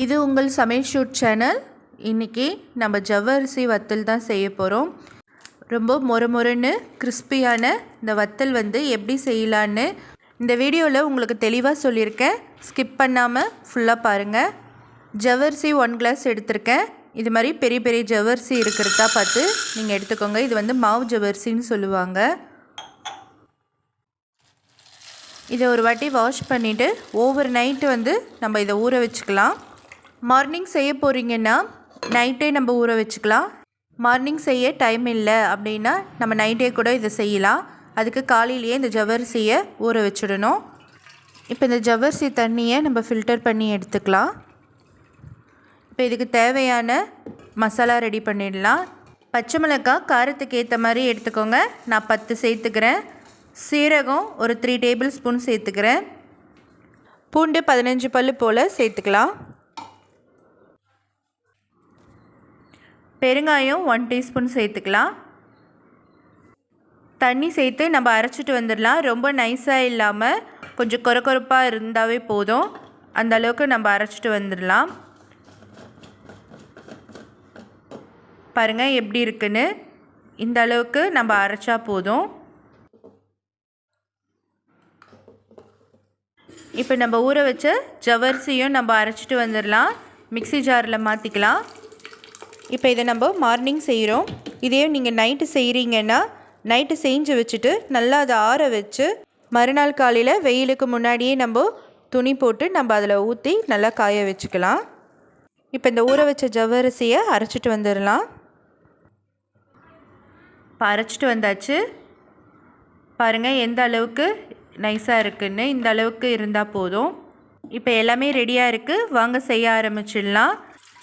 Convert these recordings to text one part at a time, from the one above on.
இது உங்கள் சமையல் ஷூட் சேனல். இன்றைக்கி நம்ம ஜவ்வரிசி வத்தல் தான் செய்ய போகிறோம் ரொம்ப மொறு மொறுன்னு கிறிஸ்பியான இந்த வத்தல் வந்து எப்படி செய்யலான்னு இந்த வீடியோவில் உங்களுக்கு தெளிவாக சொல்லியிருக்கேன். ஸ்கிப் பண்ணாமல் ஃபுல்லாக பாருங்கள் ஜவ்வரிசி ஒன் கிளாஸ் எடுத்திருக்கேன். இது மாதிரி பெரிய பெரிய ஜவ்வரிசி இருக்கிறதா பார்த்து நீங்கள் எடுத்துக்கோங்க. இது வந்து மாவு ஜவ்வரிசின்னு சொல்லுவாங்க. இதை ஒரு வாட்டி வாஷ் பண்ணிவிட்டு ஓவர் நைட்டு வந்து நம்ம இதை ஊற வச்சுக்கலாம். மார்னிங் செய்ய போகிறீங்கன்னா நைட்டே நம்ம ஊற வச்சுக்கலாம். மார்னிங் செய்ய டைம் இல்லை அப்படின்னா நம்ம நைட்டே கூட இதை செய்யலாம். அதுக்கு காலையிலேயே இந்த ஜவ்வரிசியை ஊற வச்சிடணும். இப்போ இந்த ஜவ்வரிசி தண்ணியை நம்ம ஃபில்டர் பண்ணி எடுத்துக்கலாம். இப்போ இதுக்கு தேவையான மசாலா ரெடி பண்ணிடலாம். பச்சை மிளகாய் காரத்துக்கு ஏற்ற மாதிரி எடுத்துக்கோங்க. நான் பத்து சேர்த்துக்கிறேன். சீரகம் ஒரு த்ரீ டேபிள் ஸ்பூன் சேர்த்துக்கிறேன். பூண்டு பதினஞ்சு பல் போல் சேர்த்துக்கலாம். பெருங்காயம் ஒன் டீஸ்பூன் சேர்த்துக்கலாம். தண்ணி சேர்த்து நம்ம அரைச்சிட்டு வந்துடலாம். ரொம்ப நைஸாக இல்லாமல் கொஞ்சம் கொர கொரப்பாக இருந்தாவே போதும். அந்த அளவுக்கு நம்ம அரைச்சிட்டு வந்துடலாம். பாருங்கள் எப்படி இருக்குன்னு. இந்த அளவுக்கு நம்ம அரைச்சா போதும். இப்போ நம்ம ஊற வச்ச ஜவரிசியும் நம்ம அரைச்சிட்டு வந்துடலாம். மிக்சி ஜாரில் மாற்றிக்கலாம் இப்போ இதை நம்ம மார்னிங் செய்கிறோம் இதே நீங்கள் நைட்டு செய்கிறீங்கன்னா நைட்டு செஞ்சு வச்சுட்டு நல்லா அதை ஆற வச்சு மறுநாள் காலையில் வெயிலுக்கு முன்னாடியே நம்ம துணி போட்டு நம்ம அதில் ஊற்றி நல்லா காய வச்சுக்கலாம். இப்போ இந்த ஊற வச்ச ஜவ்வரிசியை அரைச்சிட்டு வந்துடலாம். இப்போ அரைச்சிட்டு வந்தாச்சு. பாருங்கள் எந்த அளவுக்கு நைஸாக இருக்குதுன்னு இந்த அளவுக்கு இருந்தால் போதும். இப்போ எல்லாமே ரெடியாக இருக்குது வாங்க செய்ய ஆரம்பிச்சிடலாம்.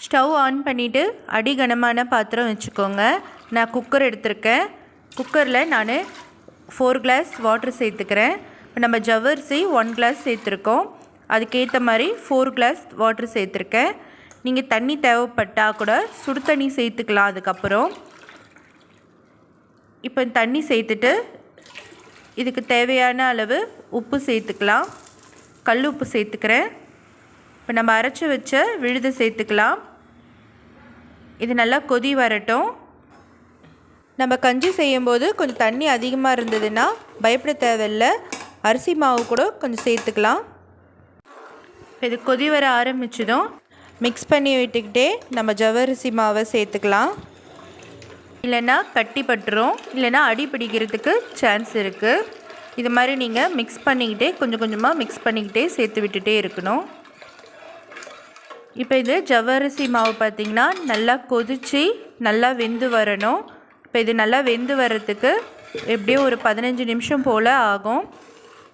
ஸ்டவ் ஆன் பண்ணிவிட்டு அடி கனமான பாத்திரம் வச்சுக்கோங்க. நான் குக்கர் எடுத்திருக்கேன். குக்கரில் நான் ஃபோர் கிளாஸ் வாட்டர் சேர்த்துக்கிறேன். இப்போ நம்ம ஜவ்வரிசி ஒன் கிளாஸ் சேர்த்துருக்கோம். அதுக்கேற்ற மாதிரி ஃபோர் கிளாஸ் வாட்டர் சேர்த்துருக்கேன். நீங்கள் தண்ணி தேவைப்பட்டால் கூட சுடு தண்ணி சேர்த்துக்கலாம் அதுக்கப்புறம். இப்போ தண்ணி சேர்த்துட்டு இதுக்கு தேவையான அளவு உப்பு சேர்த்துக்கலாம். கல் உப்பு சேர்த்துக்கிறேன். இப்போ நம்ம அரைச்சி வச்ச விழுது சேர்த்துக்கலாம். இது நல்லா கொதி வரட்டும். நம்ம கஞ்சி செய்யும்போது கொஞ்சம் தண்ணி அதிகமாக இருந்ததுன்னா பயப்பட தேவையில்ல. அரிசி மாவு கூட கொஞ்சம் சேர்த்துக்கலாம். இது கொதி வர ஆரம்பிச்சதும் மிக்ஸ் பண்ணி விட்டுக்கிட்டே நம்ம ஜவ்வரிசி மாவை சேர்த்துக்கலாம். இல்லைன்னா கட்டி பட்டுரும். இல்லைன்னா அடி பிடிக்கிறதுக்கு சான்ஸ் இருக்குது இது மாதிரி நீங்கள் மிக்ஸ் பண்ணிக்கிட்டே கொஞ்சம் கொஞ்சமாக மிக்ஸ் பண்ணிக்கிட்டே சேர்த்து விட்டுட்டே இருக்கணும். இப்போ இது ஜவ்வரிசி மாவு பார்த்திங்கன்னா நல்லா கொதித்து நல்லா வெந்து வரணும். இப்போ இது நல்லா வெந்து வர்றதுக்கு எப்படியும் ஒரு பதினஞ்சு நிமிஷம் போல் ஆகும்.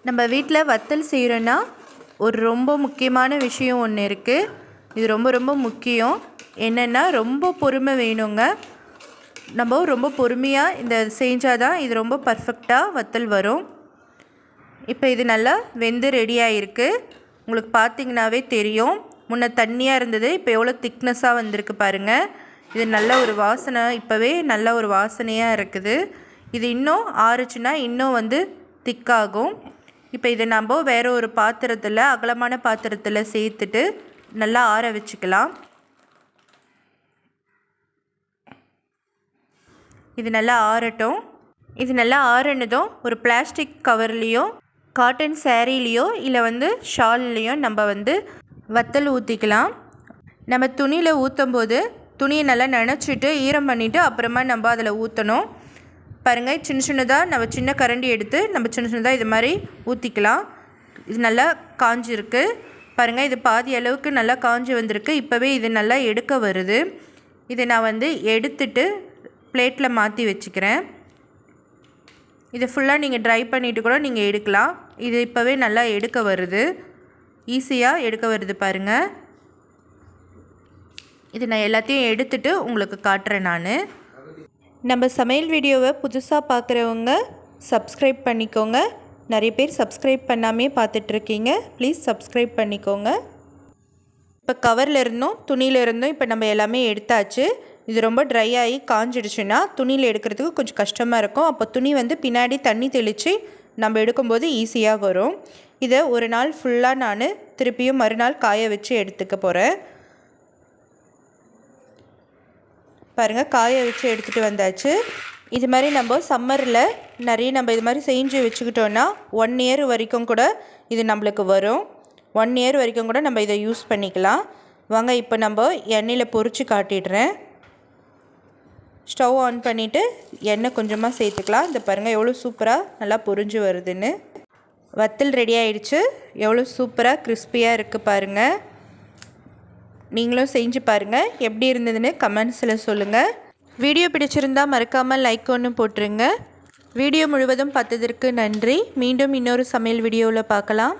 நம்ம வீட்டில் வத்தல் செய்கிறோன்னா ஒரு ரொம்ப முக்கியமான விஷயம் ஒன்று இருக்குது இது ரொம்ப ரொம்ப முக்கியம். என்னென்னா ரொம்ப பொறுமை வேணுங்க. நம்ம ரொம்ப பொறுமையாக இந்த செஞ்சால் தான் இது ரொம்ப பர்ஃபெக்டாக வத்தல் வரும். இப்போ இது நல்லா வெந்து ரெடி ஆகிருக்கு உங்களுக்கு பார்த்திங்கனாவே தெரியும். முன்ன தண்ணியாக இருந்தது இப்போ எவ்வளோ திக்னஸாக வந்திருக்கு பாருங்கள் இது நல்ல ஒரு வாசனை. இப்போவே நல்ல ஒரு வாசனையாக இருக்குது. இது இன்னும் ஆறுச்சுன்னா இன்னும் வந்து திக்காகும் இப்போ இதை நம்ம வேறு ஒரு பாத்திரத்தில் அகலமான பாத்திரத்தில் சேர்த்துட்டு நல்லா ஆற வச்சுக்கலாம். இது நல்லா ஆறட்டும். இது நல்லா ஆறினதும் ஒரு பிளாஸ்டிக் கவர்லேயோ காட்டன் சேரீலேயோ இல்லை வந்து ஷால்லையோ நம்ம வந்து வத்தல் ஊற்றிக்கலாம் நம்ம துணியில் ஊற்றும் போது துணியை நல்லா நினச்சிட்டு ஈரம் பண்ணிவிட்டு அப்புறமா நம்ம அதில் ஊற்றணும் பாருங்கள் சின்ன சின்னதாக நம்ம சின்ன கரண்டி எடுத்து நம்ம சின்ன சின்னதாக இது மாதிரி ஊற்றிக்கலாம் இது நல்லா காஞ்சிருக்கு. பாருங்கள் இது பாதி அளவுக்கு நல்லா காஞ்சி வந்திருக்கு. இப்போவே இது நல்லா எடுக்க வருது. இதை நான் வந்து எடுத்துட்டு பிளேட்டில் மாற்றி வச்சுக்கிறேன். இதை ஃபுல்லாக நீங்கள் ட்ரை பண்ணிவிட்டு கூட நீங்கள் எடுக்கலாம். இது இப்போவே நல்லா எடுக்க வருது. ஈஸியாக எடுக்க வருது பாருங்கள் இது நான் எல்லாத்தையும் எடுத்துட்டு உங்களுக்கு காட்டுறேன் நான். நம்ம சமையல் வீடியோவை புதுசாக பார்க்குறவங்க சப்ஸ்கிரைப் பண்ணிக்கோங்க. நிறைய பேர் சப்ஸ்கிரைப் பண்ணாமே பார்த்துட்ருக்கீங்க. ப்ளீஸ் சப்ஸ்கிரைப் பண்ணிக்கோங்க. இப்போ கவரில் இருந்தும் துணியில் இருந்தும் இப்போ நம்ம எல்லாமே எடுத்தாச்சு. இது ரொம்ப ட்ரை ஆகி காஞ்சிடுச்சுன்னா துணியில் எடுக்கிறதுக்கு கொஞ்சம் கஷ்டமாக இருக்கும். அப்போ துணி வந்து பின்னாடி தண்ணி தெளித்து நம்ம எடுக்கும்போது ஈஸியாக வரும். இதை ஒரு நாள் ஃபுல்லாக நான் திருப்பியும் மறுநாள் காய வச்சு எடுத்துக்க போகிறேன் பாருங்கள் காய வச்சு எடுத்துகிட்டு வந்தாச்சு. இது மாதிரி நம்ம சம்மரில் நிறைய நம்ம இது மாதிரி செஞ்சு வச்சுக்கிட்டோன்னா ஒன் இயர் வரைக்கும் கூட இது நம்மளுக்கு வரும். ஒன் இயர் வரைக்கும் கூட நம்ம இதை யூஸ் பண்ணிக்கலாம். வாங்க இப்போ நம்ம எண்ணெயில் பொறிச்சு காட்டிடுறேன். ஸ்டவ் ஆன் பண்ணிவிட்டு எண்ணெய் கொஞ்சமாக சேர்த்துக்கலாம். இந்த பாருங்கள் எவ்வளோ சூப்பராக நல்லா பொறிஞ்சு வருதுன்னு. வத்தல் ரெடி ஆயிடுச்சு. எவ்வளோ சூப்பராக கிறிஸ்பியாக இருக்குது பாருங்கள் நீங்களும் செஞ்சு பாருங்கள் எப்படி இருந்ததுன்னு கமெண்ட்ஸில் சொல்லுங்கள் வீடியோ பிடிச்சிருந்தா மறக்காமல் லைக் ஒன்று போட்டுருங்க. வீடியோ முழுவதும் பார்த்ததற்கு நன்றி. மீண்டும் இன்னொரு சமையல் வீடியோவில் பார்க்கலாம்.